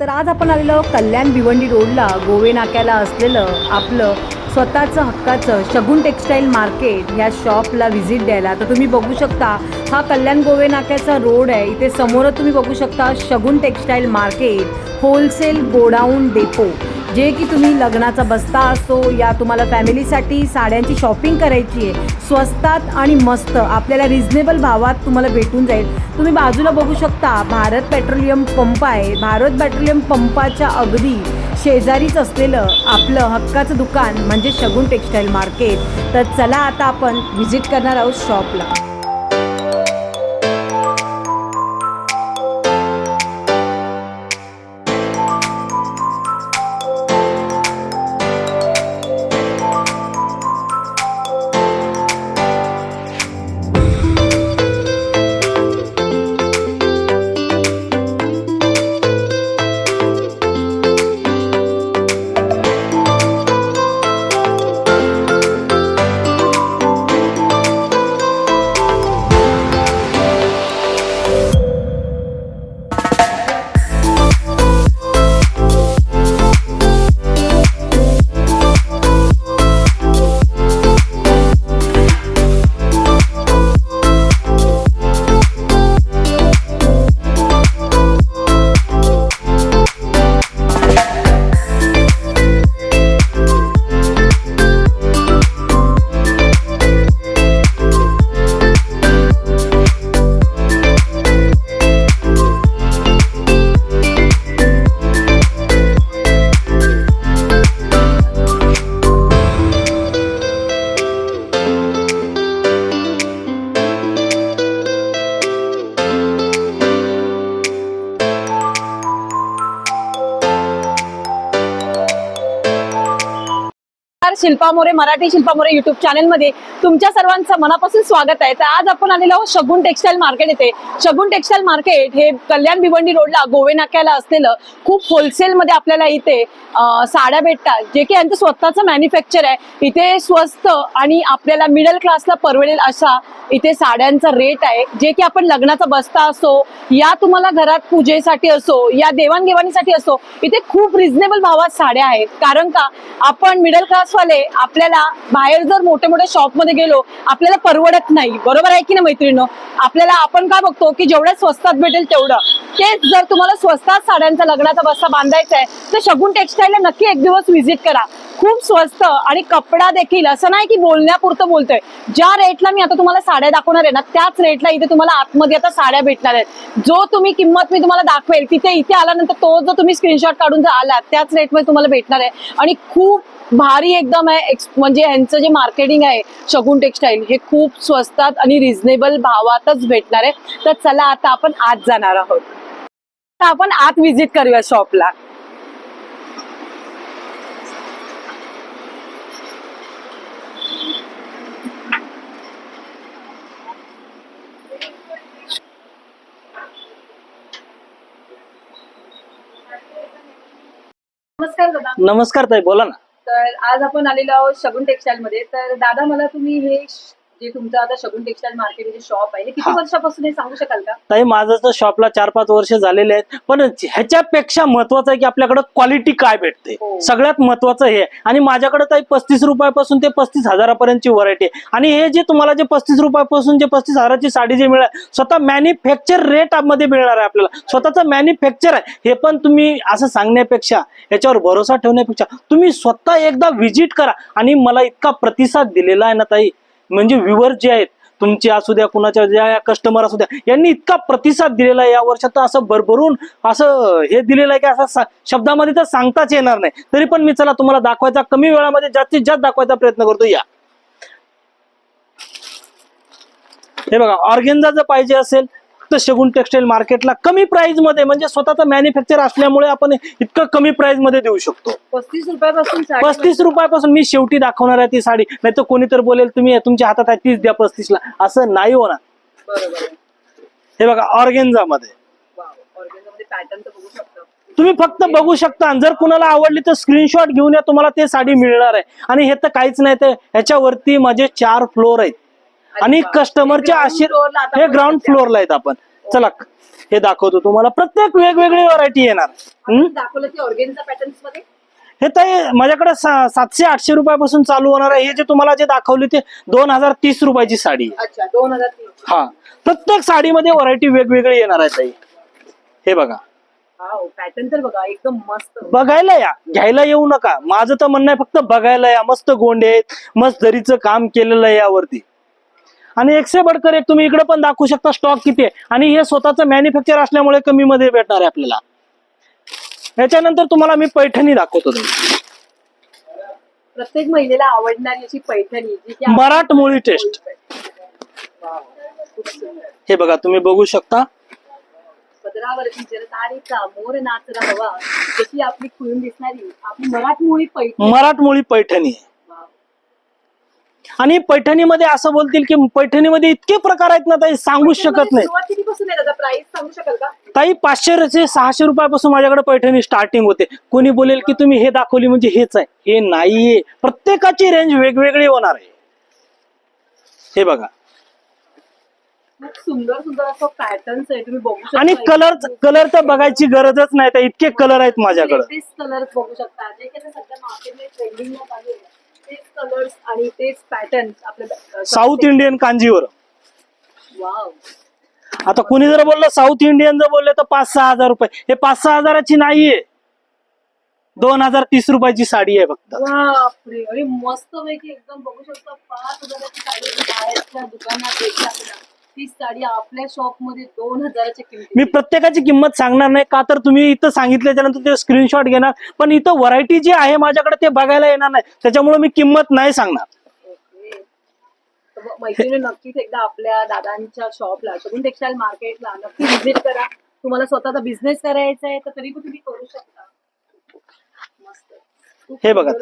तर आज आपण आलेलो कल्याण भिवंडी रोडला गोवे नाक्याला असलेलं आपलं स्वतःचं हक्काचं शगुन टेक्स्टाईल मार्केट ह्या शॉपला व्हिजिट द्यायला. तर तुम्ही बघू शकता हा कल्याण गोवे नाक्याचा रोड आहे. इथे समोरच तुम्ही बघू शकता Shagun textile market wholesale godown depot. जे की तुम्ही लग्नाचा बस्ता असो या तुम्हाला फॅमिलीसाठी साड्यांची शॉपिंग करायची आहे स्वस्तात आणि मस्त आपल्याला रिझनेबल भावात तुम्हाला भेटून जाईल. तुम्ही बाजूला बघू शकता भारत पेट्रोलियम पंप आहे. भारत पेट्रोलियम पंपाच्या अगदी शेजारीच असलेलं आपलं हक्काचं दुकान म्हणजे शगुन टेक्स्टाईल मार्केट. तर चला आता आपण व्हिजिट करणार आहोत शॉपला शिल्पा मोरे मराठी शिल्पा मोरे युट्यूब चॅनलमध्ये तुमच्या सर्वांचं मनापासून स्वागत आहे. तर आज आपण आलेलो आहोत शगुन टेक्स्टाईल मार्केट येथे शगुन टेक्स्टाईल मार्केट हे कल्याण भिवंडी रोडला गोवे नाक्याला असलेलं खूप होलसेलमध्ये आपल्याला इथे साड्या भेटतात जे की यांचं स्वतःचं मॅन्युफॅक्चर आहे. इथे स्वस्त आणि आपल्याला मिडल क्लासला परवडेल अशा इथे साड्यांचा रेट आहे. जे की आपण लग्नाचा बस्ता असो या तुम्हाला घरात पूजेसाठी असो या देवाणघेवाणीसाठी असो इथे खूप रिझनेबल भावात साड्या आहेत. कारण का? आपण मिडल क्लासवाले आपल्याला बाहेर जर मोठे मोठ्या शॉपमध्ये गेलो आपल्याला परवडत नाही. बरोबर आहे की ना मैत्रिणी आपल्याला आपण काय बघतो की जेवढ्या स्वस्तात भेटेल तेवढं. तेच जर तुम्हाला स्वस्तात साड्यांचा लग्नाचा बस्ता बांधायचा आहे तर शगुन टेक्स्टाईलला नक्की एक दिवस व्हिजिट करा. खूप स्वस्त आणि कपडा देखील असं नाही की बोलण्यापुरतं बोलतोय. ज्या रेटला मी आता तुम्हाला साड्या दाखवणार आहे ना त्याच रेटला इथे तुम्हाला आतमध्ये आता साड्या भेटणार आहेत. जो तुम्ही किंमत मी तुम्हाला दाखवेल तिथे इथे आल्यानंतर तो जो तुम्ही स्क्रीनशॉट काढून जर आलात त्याच रेटमध्ये तुम्हाला भेटणार आहे. आणि खूप भारी एकदम आहे. एक्स म्हणजे यांचं जे मार्केटिंग आहे शगुन टेक्स्टाईल हे खूप स्वस्तात आणि रिझनेबल भावातच भेटणार आहे. तर चला आता आपण आत जाणार आहोत. तर आपण आत व्हिजिट करूया शॉपला नमस्कार दादा. नमस्कार ताई बोला ना. तर आज आपण आलेलो आहोत शगुन टेक्सटाईल मध्ये. तर दादा मला तुम्ही हे जे तुमचं आता शगुन टेक्स्टाईल मार्केट जे शॉप आहे. हे किती हा. वर्षापासून हे सांगू शकाल का? ताई माझं तर शॉपला चार पाच वर्ष झालेले आहेत. पण ह्याच्यापेक्षा महत्वाचं आहे की आपल्याकडे क्वालिटी काय भेटते? हो. सगळ्यात महत्वाचं हे. आणि माझ्याकडे ताई पस्तीस रुपयापासून ते पस्तीस हजारापर्यंतची व्हरायटी आहे. आणि हे जे तुम्हाला जे पस्तीस रुपयापासून जे पस्तीस हजाराची साडी जे मिळेल स्वतः मॅन्युफॅक्चर रेटमध्ये मिळणार आहे आपल्याला. स्वतःचं मॅन्युफॅक्चर आहे. हे पण तुम्ही असं सांगण्यापेक्षा याच्यावर भरोसा ठेवण्यापेक्षा तुम्ही स्वतः एकदा व्हिजिट करा. आणि मला इतका प्रतिसाद दिलेला आहे ना ताई म्हणजे व्ह्युअर जे आहेत तुमचे असू द्या कुणाच्या ज्या कस्टमर असू द्या यांनी इतका प्रतिसाद दिलेला आहे या वर्षात. तर असं भरभरून असं हे दिलेलं आहे की असं शब्दामध्ये तर सांगताच येणार नाही. तरी पण मी चला तुम्हाला दाखवायचा कमी वेळामध्ये जास्तीत जास्त दाखवायचा प्रयत्न करतो. या. हे बघा ऑर्गेन्झा जर पाहिजे असेल तर शगुन टेक्सटाईल मार्केटला कमी प्राइसमध्ये म्हणजे स्वतःचा मॅन्युफॅक्चर असल्यामुळे आपण इतकं कमी प्राइसमध्ये देऊ शकतो. पस्तीस रुपयापासून पस्तीस रुपयापासून मी शेवटी दाखवणार आहे ती साडी. नाही तर कोणीतरी बोलेल तुम्ही तुमच्या हातात आहे तीच द्या पस्तीसला. असं नाही होणार. हे बघा ऑर्गेन्झा मध्ये तर तुम्ही फक्त बघू शकता जर कुणाला आवडली तर स्क्रीनशॉट घेऊन या तुम्हाला ते साडी मिळणार आहे. आणि हे तर काहीच नाही ते ह्याच्यावरती माझे चार फ्लोर आहेत. आणि. कस्टमरच्या ground आशीर floor ला आता हे ग्राउंड फ्लोअरला आहेत आपण. चला हे दाखवतो तुम्हाला. प्रत्येक वेगवेगळी व्हरायटी येणार. हे ताई माझ्याकडे सातशे आठशे रुपयापासून चालू होणार आहे. हे जे तुम्हाला जे दाखवले ते दोन हजार तीस रुपयाची साडी दोन हजार हा. प्रत्येक साडीमध्ये व्हरायटी वेगवेगळी येणार आहे ताई. हे बघा. पॅटर्न तर बघा एकदम मस्त. बघायला या. घ्यायला येऊ नका. माझं तर म्हणणं आहे फक्त बघायला या. मस्त गोंडे आहेत. मस्त जरीचं काम केलेलं आहे यावरती. आणि एकशे बडकर एक तुम्ही इकडे पण दाखवू शकता स्टॉक किती आहे आणि हे स्वतःचं मॅन्युफॅक्चर असल्यामुळे कमी मध्ये भेटणार आहे आपल्याला याच्यानंतर तुम्हाला मी पैठणी दाखवतो. प्रत्येक महिलेला आवडणारी अशी पैठणी मराठमोळी टेस्ट. हे बघा तुम्ही बघू शकता मोर नाचरा हवा जशी आपली खुलून दिसणारी आपली मराठमोळी पैठणी मराठमोळी पैठणी आहे. आणि पैठणीमध्ये असं बोलतील की पैठणीमध्ये इतके प्रकार आहेत ना ताई सांगूच शकत नाही. सुरुवात कितीपासून आहे दादा प्राइस सांगू शकाल का? ताई पाचशे ते सहाशे रुपयापासून माझ्याकडे पैठणी स्टार्टिंग होते. कोणी बोलेल की तुम्ही हे दाखवली म्हणजे हेच आहे. हे नाहीये. प्रत्येकाची रेंज वेगवेगळी होणार आहे. हे बघा. सुंदर सुंदर असं पॅटर्न्स आहे. तुम्ही बघू शकता आणि कलर कलर तर बघायची गरजच नाही तर इतके कलर आहेत माझ्याकडे. कलर बघू शकता. जे की आता सध्या मार्केटमध्ये ट्रेंडिंगला चालू आहे. तेच कलर्स आणि तेच पॅटर्न्स आपल्या साऊथ इंडियन कांजीवर वाव आता कुणी जर बोललं साऊथ इंडियन जर बोलले तर पाच सहा हजार रुपये. हे पाच सहा हजाराची नाहीये. दोन हजार तीस रुपयाची साडी आहे फक्त. बापरे मस्त पैकी एकदम बघू शकता पाच हजाराची साडी बाहेरच्या दुकानात साडी आपल्या दोन हजाराच्या किमती मी प्रत्येकाची किंमत सांगणार नाही. का तर तुम्ही इथं सांगितल्याच्या नंतर ते स्क्रीनशॉट घेणार. पण इथं व्हरायटी जी आहे माझ्याकडे ते बघायला येणार नाही. त्याच्यामुळे मी किंमत नाही सांगणार. मैत्रिणी नक्कीच एकदा आपल्या दादांच्या शॉपला शगुन टेक्सटाईल मार्केटला नक्की व्हिजिट करा. तुम्हाला स्वतःचा बिझनेस करायचा आहे तर तरी पण तुम्ही करू शकता. हे बघा.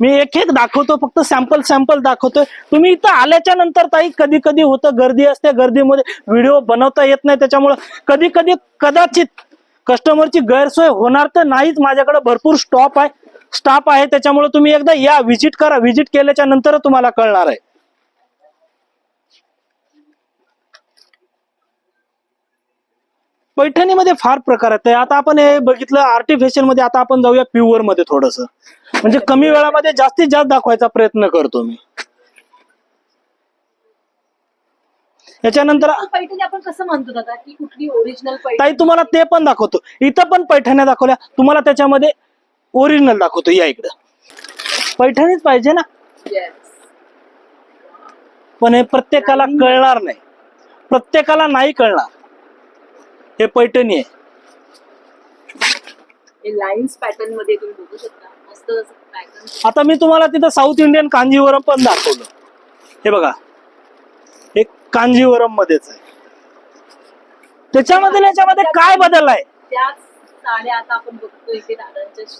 मी एक एक दाखवतो फक्त सॅम्पल सॅम्पल दाखवतोय. तुम्ही इथं आल्याच्यानंतर ताई कधी कधी होतं गर्दी असते गर्दीमध्ये व्हिडिओ बनवता येत नाही त्याच्यामुळं कधी कधी कदाचित कस्टमरची गैरसोय होणार तर नाहीच. माझ्याकडे भरपूर स्टॉप आहे स्टाफ आहे त्याच्यामुळे तुम्ही एकदा या व्हिजिट करा. व्हिजिट केल्याच्यानंतर तुम्हाला कळणार आहे. पैठणीमध्ये फार प्रकार आहेत. आता आपण हे बघितलं आर्टिफिशियलमध्ये आता आपण जाऊया प्युअरमध्ये थोडस. म्हणजे कमी वेळामध्ये जास्तीत जास्त दाखवायचा प्रयत्न करतो मी. याच्यानंतर पैठणी आपण कसं म्हणतो दादा? की कुठली ओरिजिनल ताई तुम्हाला ते पण दाखवतो. इथं पण पैठण्या दाखवल्या. तुम्हाला त्याच्यामध्ये ओरिजिनल दाखवतो. या इकडं. पैठणीच पाहिजे ना. पण हे प्रत्येकाला कळणार नाही. प्रत्येकाला नाही कळणार. हे पैठणी आहे. लाईन्स पॅटर्नमध्ये तुम्ही बघू शकता. मस्त पॅटर्न आता मी तुम्हाला तिथं साऊथ इंडियन कांजीवरम पण दाखवलं. हे बघा. हे कांजीवरम मध्येच आहे. त्याच्यामध्ये याच्यामध्ये काय बदल आहे? त्याच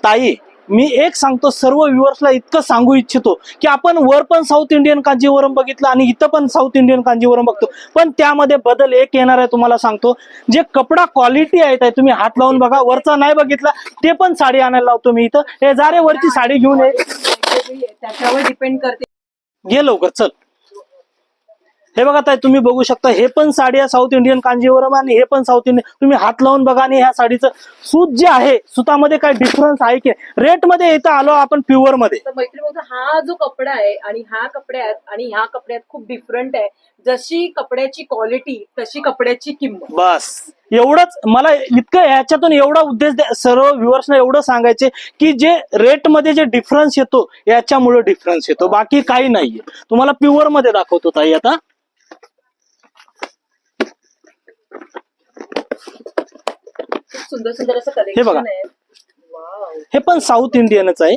ताई मी एक सांगतो सर्व व्ह्युअर्सला इतकं सांगू इच्छितो की आपण वर पण साऊथ इंडियन कांजीवरम बघितलं आणि इथं पण साऊथ इंडियन कांजीवरम बघतो. पण त्यामध्ये बदल एक येणार आहे तुम्हाला सांगतो. जे कपडा क्वालिटी आहे तुम्ही हात लावून बघा. वरचा नाही बघितला ते पण साडी आणायला लावतो मी इथं. हे जा रे वरची साडी घेऊन ये. त्याच्यावर डिपेंड करते. घे लवकर चल. हे बघा ताई तुम्ही बघू शकता हे पण साडी आहे साऊथ इंडियन कांजीवरम आणि हे पण साऊथ इंडियन तुम्ही हात लावून बघा आणि ह्या साडीचं सूत जे आहे सुतामध्ये काय डिफरन्स आहे की रेटमध्ये इथं आलो आपण प्युअरमध्ये. तर मैत्री बोलतो हा जो कपडा आहे आणि ह्या कपड्यात आणि ह्या कपड्यात खूप डिफरंट आहे. जशी कपड्याची क्वालिटी तशी कपड्याची किंमत. बस. एवढंच मला इतकं याच्यातून एवढा उद्देश द्या- सर्व व्ह्युअर्सना एवढं सांगायचे की जे रेटमध्ये जे डिफरन्स येतो याच्यामुळे डिफरन्स येतो. बाकी काही नाहीये. तुम्हाला प्युअरमध्ये दाखवतो ताई आता. सुंदर सुंदर असं हे बघा. कलेक्शन आहे वाव हे पण साऊथ इंडियनच आहे.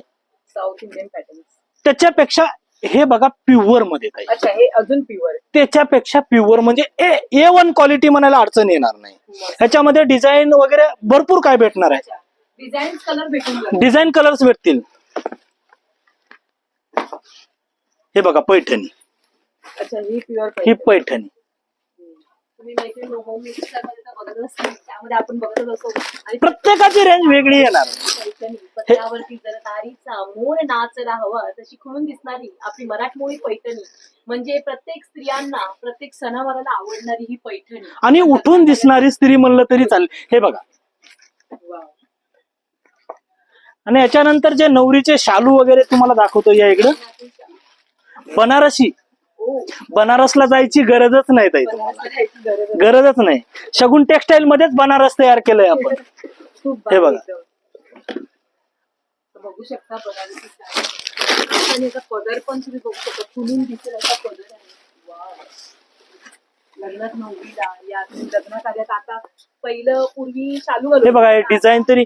साऊथ इंडियन पॅटर्न त्याच्यापेक्षा हे बघा प्युअरमध्ये ताई. अच्छा हे अजून प्युअर त्याच्यापेक्षा प्युअर म्हणजे ए ए वन क्वालिटी म्हणायला अडचण येणार नाही. ह्याच्यामध्ये डिझाईन वगैरे भरपूर काय भेटणार आहे? डिझाईन कलर भेटून जाईल. डिझाईन कलर्स भेटतील. हे बघा पैठणी. अच्छा ही प्युअर ही पैठणी. तुम्ही मैत्रीण होम मिनिस्टरमध्ये तर बघत असतील त्यामध्ये आपण बघतच असतो. आणि प्रत्येकाची रेंज वेगळी येणार. पैठणी पत्त्यावरती जर तारीचा मूळ नाचला हवा तशी खुलून दिसणारी आपली मराठमोळी पैठणी. म्हणजे प्रत्येक स्त्रियांना प्रत्येक सणावाराला आवडणारी ही पैठणी. आणि उठून दिसणारी स्त्री म्हणलं तरी चालेल. हे बघा. आणि याच्यानंतर जे नवरीचे शालू वगैरे तुम्हाला दाखवतो या इकडं. बनारसी. बनारसला जायची गरजच नाही ताई. गरजच नाही शगुन टेक्सटाईल मध्येच बनारस तयार केलंय आपण हे बघा. बघू शकता आणि याचा पदर पण तुम्ही बघू शकता फुलून दिसेल असा पदर आहे. लग्नात नवरीला या लग्न कार्यात आता पहिलं पूर्वी चालू हे बघा हे डिझाईन तरी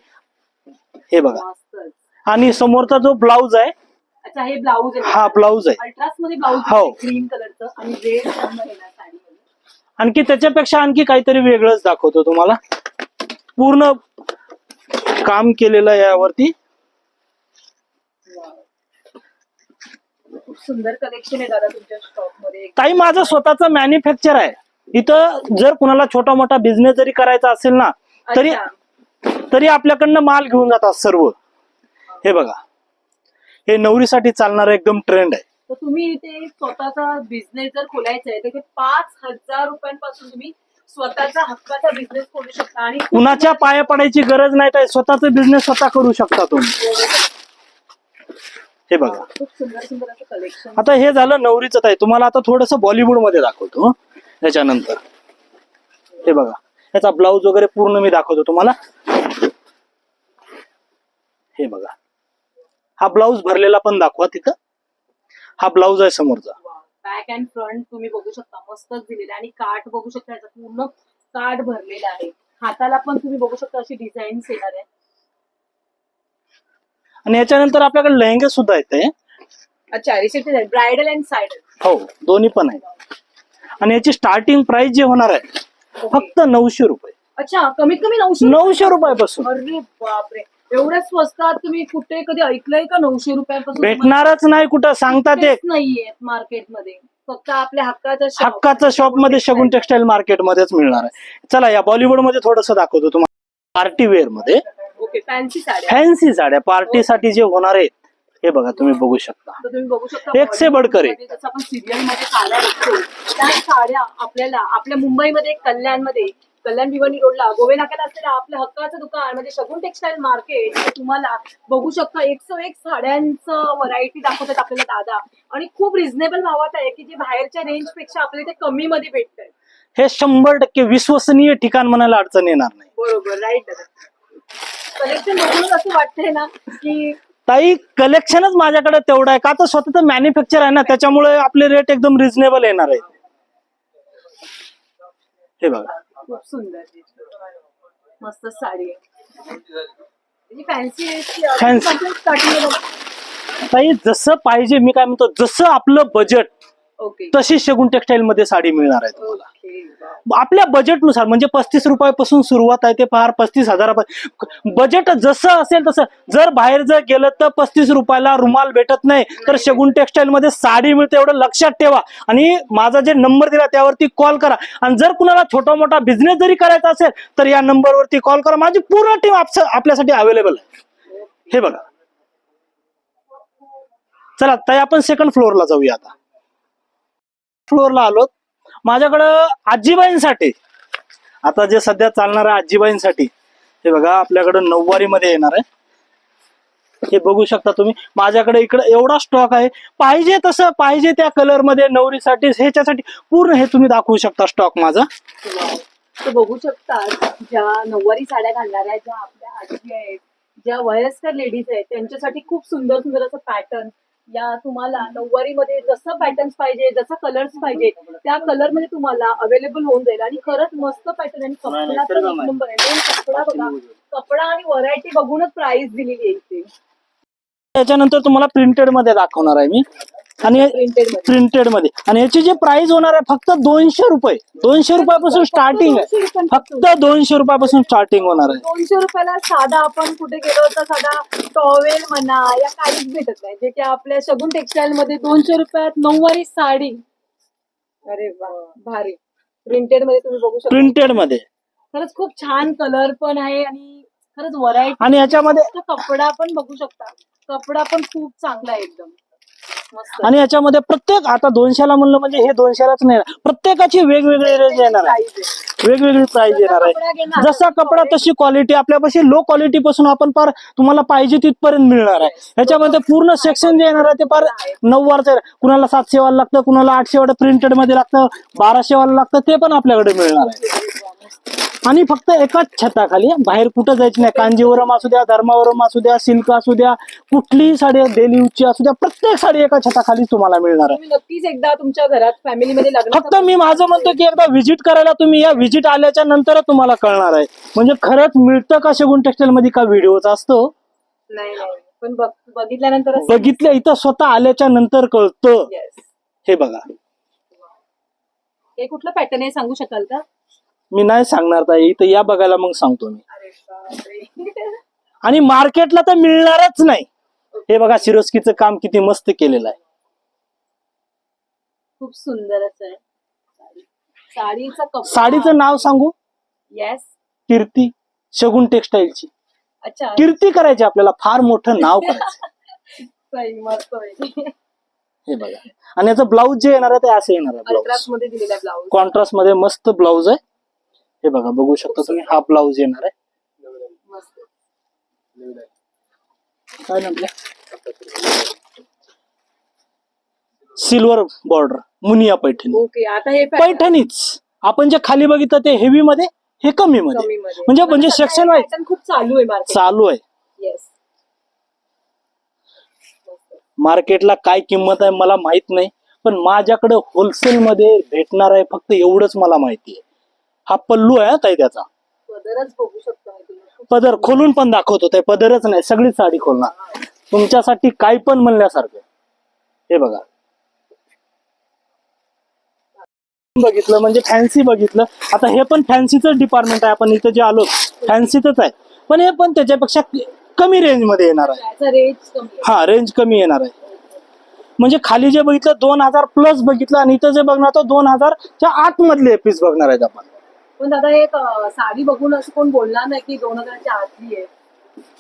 हे बघा. आणि समोरचा जो ब्लाऊज आहे अच्छा हे ब्लाऊज आहे. हा ब्लाऊज आहे. अल्ट्रासमध्ये ब्लाऊज हो. ग्रीन कलरचं आणि रेड आणखी त्याच्यापेक्षा आणखी काहीतरी वेगळंच दाखवतो तुम्हाला. पूर्ण काम केलेलं आहे यावरती. खूप सुंदर कलेक्शन आहे दादा तुमच्या शॉपमध्ये. ताई माझं स्वतःचं मॅन्युफॅक्चर आहे. इथं जर कुणाला छोटा मोठा बिझनेस जरी करायचा असेल ना तरी अच्छा. तरी आपल्याकडनं माल घेऊन जातात सर्व. हे बघा. हे नवरीसाठी चालणार एकदम ट्रेंड आहे. तर तुम्ही इथे स्वतःचा बिझनेस जर खोलायचा आहे तर पाच हजार रुपयांपासून तुम्ही स्वतःचा हक्काचा बिझनेस खोलू शकता आणि कुणाच्या पाया पडायची गरज नाही ताई. स्वतःचा बिझनेस स्वतः करू शकता तुम्ही. हे बघा. खूप सुंदर सुंदर असं कलेक्शन आता हे झालं नवरीचं ताई. तुम्हाला आता थोडस बॉलिवूडमध्ये दाखवतो हं. याच्यानंतर हे बघा. याचा ब्लाऊज वगैरे पूर्ण मी दाखवतो तुम्हाला. हे बघा. हा ब्लाऊज भरलेला पण दाखवा तिथं. हा ब्लाऊज आहे समोरचा. बॅक अँड फ्रंट तुम्ही बघू शकता मस्तच दिलेलं आणि काठ बघू शकता याचा पूर्ण काठ भरलेला आहे. हाताला पण तुम्ही बघू शकता अशी डिझाईन येणार आहे. आणि याच्यानंतर आपल्याकडे लेहंगे सुद्धा येत अच्छा रिसेप्शन ब्रायडल अँड सायडल हो दोन्ही पण आहे आणि याची स्टार्टिंग प्राइस जे होणार आहे फक्त नऊशे रुपये. अच्छा कमीत कमी नऊशे नऊशे रुपयापासून. अरे बापरे. एवढ्या स्वस्तात तुम्ही कुठे कधी ऐकलंय का नऊशे रुपयापासून भेटणारच नाही कुठं सांगतात ते. कुठेच नाहीये मार्केटमध्ये. फक्त आपल्या हक्काच्या shop. हक्काचं शॉपमध्ये शगुन टेक्सटाईल मार्केट मध्येच मिळणार आहे. चला या बॉलिवूडमध्ये थोडस दाखवतो तुम्हाला. पार्टी वेअरमध्ये. ओके फॅन्सी साड्या. फॅन्सी साड्या. पार्टीसाठी जे होणार आहेत हे बघा तुम्ही बघू शकता. तर तुम्ही बघू शकता एक से एक. जसं आपण सिरियलमध्ये साड्या बघतो त्या साड्या आपल्याला आपल्या मुंबईमध्ये कल्याणमध्ये कल्याण भिवंडी रोडला. गोवे नाक्याला असलेलं आपलं हक्काचं दुकान म्हणजे शगुन टेक्सटाईल मार्केट तुम्हाला बघू शकता. एकशे एक साड्यांचं व्हरायटी दाखवतात आपल्याला दादा. आणि खूप रिझनेबल भावात आहे की जे बाहेरच्या रेंजपेक्षा आपल्याला ते कमी मध्ये भेटतंय. हे शंभर टक्के विश्वसनीय ठिकाण म्हणायला अडचण येणार नाही. बरोबर राईट कलेक्शन बघूनच असं वाटतंय ना की ताई कलेक्शनच माझ्याकडे तेवढं आहे. का तर स्वतःच मॅन्युफॅक्चर आहे ना त्याच्यामुळे आपले रेट एकदम रिझनेबल येणार आहेत हे बघा. खूप सुंदर मस्त साडी आहे फॅन्सी. स्टार्टिंग ताई जसं पाहिजे मी काय म्हणतो जसं आपलं बजेट तशी शगुन टेक्सटाईल मध्ये साडी मिळणार आहे तुम्हाला. आपल्या बजेटनुसार म्हणजे पस्तीस रुपयापासून सुरुवात आहे ते फार पस्तीस हजारापासून बजेट जसं असेल तसं जर बाहेर जर गेलं तर पस्तीस रुपयाला रुमाल भेटत नाही. तर शगुन टेक्सटाईल मध्ये साडी मिळते एवढं लक्षात ठेवा. आणि माझा जे नंबर दिला त्यावरती कॉल करा. आणि जर कुणाला छोटा मोठा बिझनेस जरी करायचा असेल तर या नंबरवरती कॉल करा. माझी पूर्ण टीम आपल्यासाठी अवेलेबल आहे. हे बघा. चला ताई आपण सेकंड फ्लोअरला जाऊया आता. फ्लोअरला आलो माझ्याकडं आजीबाईंसाठी आता जे सध्या चालणार आहे आजीबाईंसाठी हे बघा आपल्याकडं नऊवारी मध्ये येणार आहे. हे बघू शकता तुम्ही. माझ्याकडे इकडे एवढा स्टॉक आहे. पाहिजे तसं पाहिजे त्या कलरमध्ये नवरीसाठी ह्याच्यासाठी पूर्ण हे तुम्ही दाखवू शकता स्टॉक माझा. बघू शकता ज्या नऊवारी साड्या घालणाऱ्या ज्या आपल्या आजी आहेत ज्या वयस्कर लेडीज आहेत त्यांच्यासाठी खूप सुंदर सुंदर असं पॅटर्न या तुम्हाला नऊवारी मध्ये जसं पॅटर्न्स पाहिजे जसं कलर्स पाहिजे त्या कलरमध्ये तुम्हाला अवेलेबल होऊन जाईल. आणि खरंच मस्त पॅटर्न आणि कपडा तर एक नंबर आहे. कपडा बघा. कपडा आणि व्हरायटी बघूनच प्राइस दिलेली आहे इथे. त्याच्यानंतर तुम्हाला प्रिंटेडमध्ये दाखवणार आहे मी. आणि प्रिंटेडमध्ये. आणि याची जे प्राइस होणार आहे फक्त दोनशे रुपये. दोनशे रुपयापासून स्टार्टिंग आहे. फक्त दोनशे रुपयापासून स्टार्टिंग होणार आहे. दोनशे रुपयाला साधा आपण कुठे गेलो तर साधा टॉवेल म्हणा या काहीच भेटत नाही. जे की आपल्या शगुन टेक्सटाईल मध्ये दोनशे रुपयात नऊवारी साडी. अरे वा भारी. प्रिंटेडमध्ये तुम्ही बघू शकता. प्रिंटेडमध्ये. खरंच खूप छान कलर पण आहे आणि खरंच व्हरायटी आणि याच्यामध्ये कपडा पण बघू शकता. कपडा पण खूप चांगला आहे एकदम. आणि याच्यामध्ये प्रत्येक आता दोनशेला म्हणलं म्हणजे हे दोनशेलाच नाही प्रत्येकाची वेगवेगळी रेंज येणार आहे. वेगवेगळी प्राइस येणार आहे. जसा कपडा तशी क्वालिटी आपल्यापाशी लो क्वालिटी पासून आपण पार तुम्हाला पाहिजे तिथपर्यंत मिळणार आहे. याच्यामध्ये पूर्ण सेक्शन जे येणार आहे ते पार नऊवारचं. कुणाला सातशे वाला लागतं कुणाला आठशे वाला प्रिंटेडमध्ये लागतं बाराशे वाला लागतं ते पण आपल्याकडे मिळणार आहे. आणि फक्त एकाच छताखाली बाहेर कुठं जायचं नाही. कांजीवरम असू द्या धर्मावरम असू द्या सिल्क असू द्या कुठलीही साडी डेली यूजची असू द्या प्रत्येक साडी एका छताखाली तुम्हाला मिळणार आहे. तुम्ही नक्कीच एकदा तुमच्या घरात फॅमिलीमध्ये लग्न फक्त मी माझं म्हणतो की एकदा व्हिजिट करायला तुम्ही या. व्हिजिट आल्याच्यानंतर तुम्हाला कळणार आहे. म्हणजे खरंच मिळतं का शगुन टेक्सटाईल मध्ये का व्हिडिओचा असतो? नाही नाही. पण बघ बघितल्यानंतर बघितलं इथं स्वतः आल्याच्यानंतर कळतं. हे बघा. हे कुठलं पॅटर्न आहे सांगू शकाल का? मी नाही सांगणार ताई इथं या बघायला मग सांगतो मी. आणि मार्केटला तर मिळणारच नाही. हे बघा सिरोस्कीचं काम किती मस्त केलेलं आहे. खूप सुंदरच आहे. साडी. साडीचा कपडा. साडीचं नाव सांगू? येस कीर्ती शगुन टेक्सटाईलची. अच्छा. कीर्ती करायची आपल्याला फार मोठं नाव करायचं. सही, मस्त आहे हे बघा. आणि याचं ब्लाऊज जे येणार आहे ते असं येणार आहे मध्ये दिलेला ब्लाऊज. कॉन्ट्रास्टमध्ये मस्त ब्लाऊज आहे. हे बघा बघू शकता तुम्ही हा ब्लाऊज येणार आहे. काय म्हटलं? Silver border Muniya Paithani. Okay आता हे पैठणीच. आपण जे खाली बघितलं ते हेवी मध्ये हे कमी मध्ये म्हणजे म्हणजे सेक्शन हे वाईज pattern खूप चालू आहे मार्केट चालू आहे. मार्केटला काय किंमत आहे मला माहीत नाही पण माझ्याकडे होलसेल मध्ये भेटणार आहे फक्त एवढंच मला माहिती आहे. हा पल्लू आहे ताई त्याचा. पदरच बघू शकतो पदर खोलून पण दाखवतो ते पदरच नाही सगळीच साडी खोलणार. तुमच्यासाठी काय पण म्हणण्यासारखं हे बघा. बघितलं म्हणजे फॅन्सी बघितलं. आता हे पण फॅन्सीच डिपार्टमेंट आहे आपण इथं जे आलो फॅन्सीच आहे. पण हे पण त्याच्यापेक्षा कमी रेंजमध्ये येणार आहे. हा रेंज कमी येणार आहे. म्हणजे खाली जे बघितलं दोन हजार प्लस बघितलं आणि इथं जे बघणार तो दोन हजारच्या आत मधले पीस बघणार आहेत आपण. पण दादा एक साडी बघून असं कोण बोलणार नाही की दोन हजारच्या आतली आहे.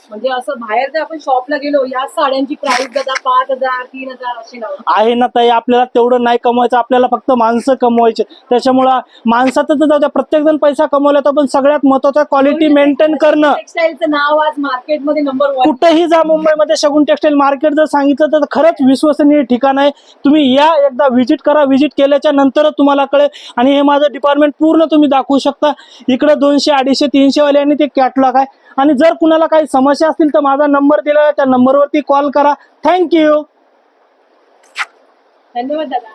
म्हणजे असं बाहेर जर आपण शॉपला गेलो या साड्यांची प्राइस दादा पाच हजार तीन हजार अशी लावतो आहे ना ताई आपल्याला तेवढं नाही कमवायचं आपल्याला फक्त माणसं कमवायचे. त्याच्यामुळं माणसाचं तर जाऊ द्या प्रत्येक जण पैसा कमवला तर पण सगळ्यात महत्वाचं क्वालिटी मेंटेन करणं. टेक्सटाईलचं नाव आज मार्केटमध्ये नंबर वन कुठेही जा मुंबईमध्ये शगुन टेक्सटाईल मार्केट जर सांगितलं तर खरंच विश्वसनीय ठिकाण आहे. तुम्ही या एकदा व्हिजिट करा व्हिजिट केल्याच्या नंतरच तुम्हाला कळेल. आणि हे माझं डिपार्टमेंट पूर्ण तुम्ही दाखवू शकता. इकडे दोनशे अडीचशे तीनशे वाल्यांनी ते कॅटलॉग आहे. आणि जर कुणाला काही समस्या असतील तर माझा नंबर दिला त्या नंबरवरती कॉल करा. थँक्यू धन्यवाद दादा.